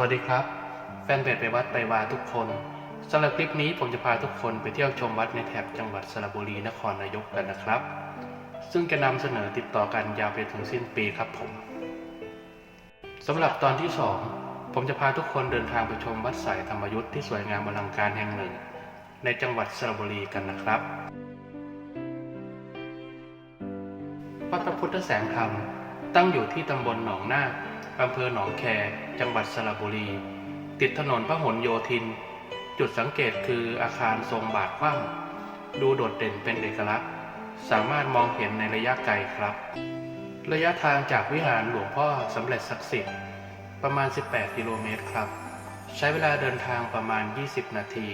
วัสดีครับ แฟนเพจไปวัดไปวาทุกคนสำหรับคลิปนี้ผมจะพาทุกคนไปเที่ยวชมวัดในแถบจังหวัดสระบุรีนครนายกกันนะครับ ซึ่งจะนำเสนอติดต่อกันยาวไปถึงสิ้นปีครับผมสำหรับตอนที่ 2 ผมจะพาทุกคนเดินทางไปชมวัดสายธรรมยุทธ์ที่สวยงามอลังการแห่งหนึ่ง ในจังหวัดสระบุรีกันนะครับวัดพระพุทธแสงธรรมตั้งอยู่ที่ตำบลหนองนาค อำเภอหนองแค จังหวัดสระบุรี ติดถนนพหลโยธิน จุดสังเกตคืออาคารทรงบาทกว้างดูโดดเด่นเป็นเอกลักษณ์ สามารถมองเห็นในระยะไกลครับ ระยะทางจากวิหารหลวงพ่อสำเร็จศักดิ์สิทธิ์ประมาณ 18 กิโลเมตรครับ ใช้เวลาเดินทางประมาณ 20 นาที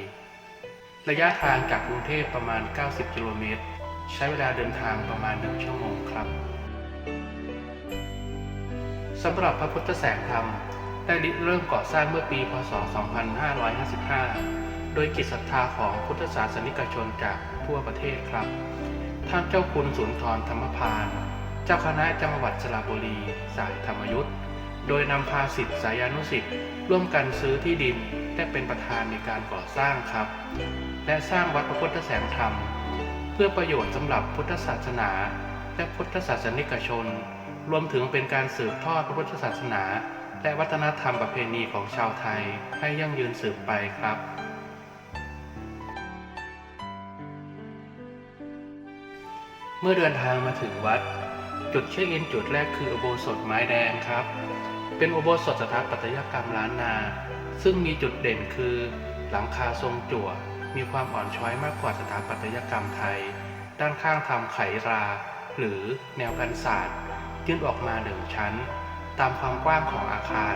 ระยะทางจากกรุงเทพประมาณ 90 กิโลเมตร ใช้เวลาเดินทางประมาณ 1 ชั่วโมงครับ สำหรับพระพุทธแสงธรรม ได้ริเริ่มก่อสร้างเมื่อปี พศ 2555 โดยกิจศรัทธาของพุทธศาสนิกชนจากทั่วประเทศครับ ท่านเจ้าคุณสุนทรธรรมพาน เจ้าคณะจังหวัดสระบุรี สายธรรมยุทธ์ โดยนำพาสิทธิสายานุสิทธิ์ร่วมกันซื้อที่ดินและเป็นประธานในการก่อสร้างครับ และสร้างวัดพระพุทธแสงธรรม เพื่อประโยชน์สำหรับพุทธศาสนา และพุทธศาสนิกชน รวมถึงเป็นการสืบทอดพระพุทธศาสนา และวัฒนธรรมประเพณีของชาวไทยให้ยั่งยืนสืบไปครับ เมื่อเดินทางมาถึงวัด จุดเช็คอินจุดแรกคืออุโบสถไม้แดงครับ เป็นอุโบสถสถาปัตยกรรมล้านนา ซึ่งมีจุดเด่นคือ หลังคาทรงจั่ว มีความอ่อนช้อยมากกว่าสถาปัตยกรรมไทย ด้านข้างทำไขรา หรือแนวกันศาสตร์ ยื่นออกมาหนึ่งชั้น ตามความกว้างของอาคาร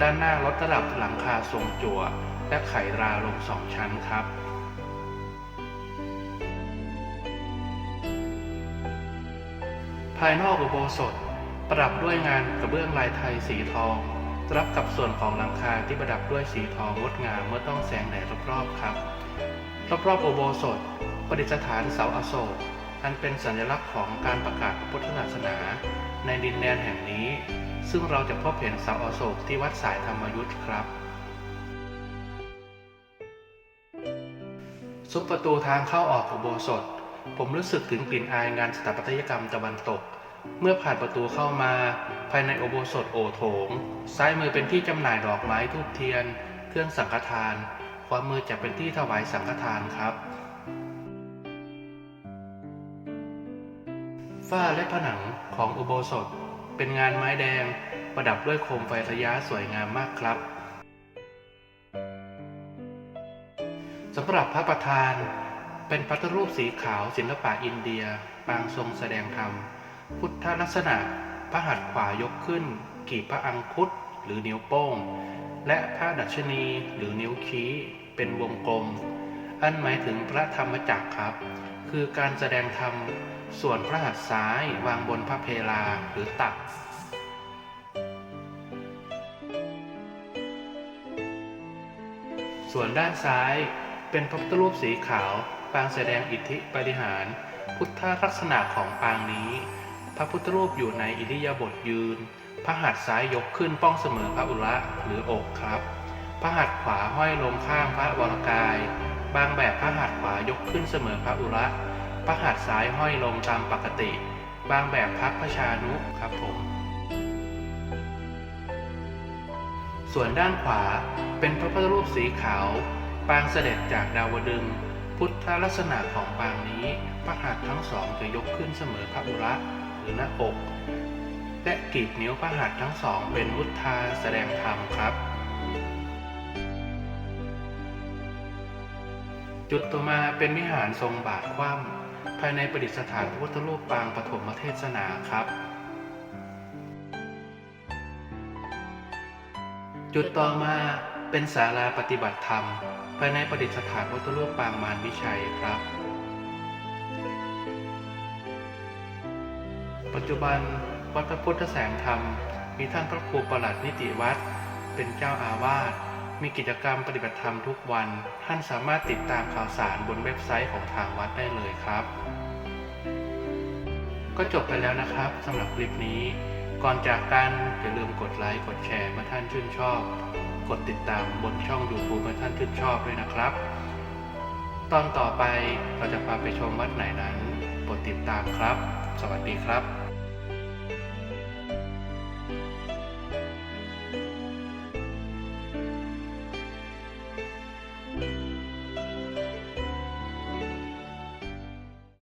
ด้านหน้าลดระดับหลังคาทรงจั่ว และไขราลงสองชั้นครับภายนอกอุโบสถประดับด้วยงานกระเบื้องลายไทยสีทอง รับกับส่วนของหลังคาที่ประดับด้วยสีทองงดงามเมื่อต้องแสงแดดรอบๆครับ รอบๆอุโบสถ ประดิษฐานเสาอโศก อันเป็นสัญลักษณ์ของการประกาศพระพุทธศาสนา ในดินแดนแห่งนี้ ซึ่งเราจะพบเห็นเสาอโศกที่วัดสายธรรมยุทธ์ครับ ซุ้มประตูทางเข้าออกอุโบสถ ผมรู้สึกถึงกลิ่นอายงานสถาปัตยกรรมตะวันตก เมื่อผ่านประตูเข้ามาภายในอุโบสถโอโถง ซ้ายมือเป็นที่จำหน่ายดอกไม้ทูบเทียน เครื่องสังฆทาน ขวามือจะเป็นที่ถวายสังฆทานครับ ฝ้าและผนังของอุโบสถ เป็นงานไม้แดง ประดับด้วยโคมไฟระยะสวยงามมากครับสำหรับพระประธาน เป็นพระพุทรูปสีขาวศิลปะอินเดีย ปางทรงแสดงธรรม พุทธลักษณะ พระหัตถ์ขวายกขึ้น กีบพระอังคุดหรือนิ้วโป้ง และพระดัชนีหรือนิ้วชี้เป็นวงกลม อันหมายถึงพระธรรมจักรครับ คือการแสดงธรรม ส่วนพระหัตถ์ซ้ายวางบนพระเพลาหรือตัก ส่วนด้านซ้ายเป็นพระพุทธรูปสีขาวปางแสดงอิทธิปฏิหาร พุทธลักษณะของปางนี้ พระพุทธรูปอยู่ในอิริยาบถยืน พระหัตถ์ซ้ายยกขึ้นป้องเสมอพระอุระหรืออกครับ พระหัตถ์ขวาห้อยลงข้างพระวรกาย บางแบบพระหัตถ์ขวายกขึ้นเสมอพระอุระ พระหัตถ์ซ้ายห้อยลงตามปกติ บางแบบพักพระชานุครับผม ส่วนด้านขวาเป็นพระพุทธรูปสีขาว ปางเสด็จจากดาวดึง พุทธลักษณะของปางนี้พระหัตถ์ทั้งสองจะยกขึ้นเสมอพระอุระหรือหน้าอกและกีบนิ้วพระหัตถ์ทั้งสองเป็นมุทธาแสดงธรรมครับ จุดต่อมาเป็นวิหารทรงบาทคว่ำ ภายในประดิษฐานพระพุทธรูปปางปฐมเทศนาครับ จุดต่อมาเป็นศาลาปฏิบัติธรรม ภายในประดิษฐานพระพุทธรูปปางมารวิชัยครับ ปัจจุบันวัดพระพุทธแสงธรรม มีท่านพระครูประหลัดนิติวัดเป็นเจ้าอาวาส มีกิจกรรมปฏิบัติธรรมทุกวัน ท่านสามารถติดตามข่าวสารบนเว็บไซต์ของทางวัดได้เลยครับ ก็จบไปแล้วนะครับสำหรับคลิปนี้ ก่อนจากกันอย่าลืมกดไลค์กดแชร์เมื่อท่านชื่นชอบ กดติดตามบนช่อง YouTube ให้ท่านชื่นชอบด้วยนะครับ ตอนต่อไปเราจะพาไปชมวัดไหนนั้นโปรดติดตามครับ สวัสดีครับ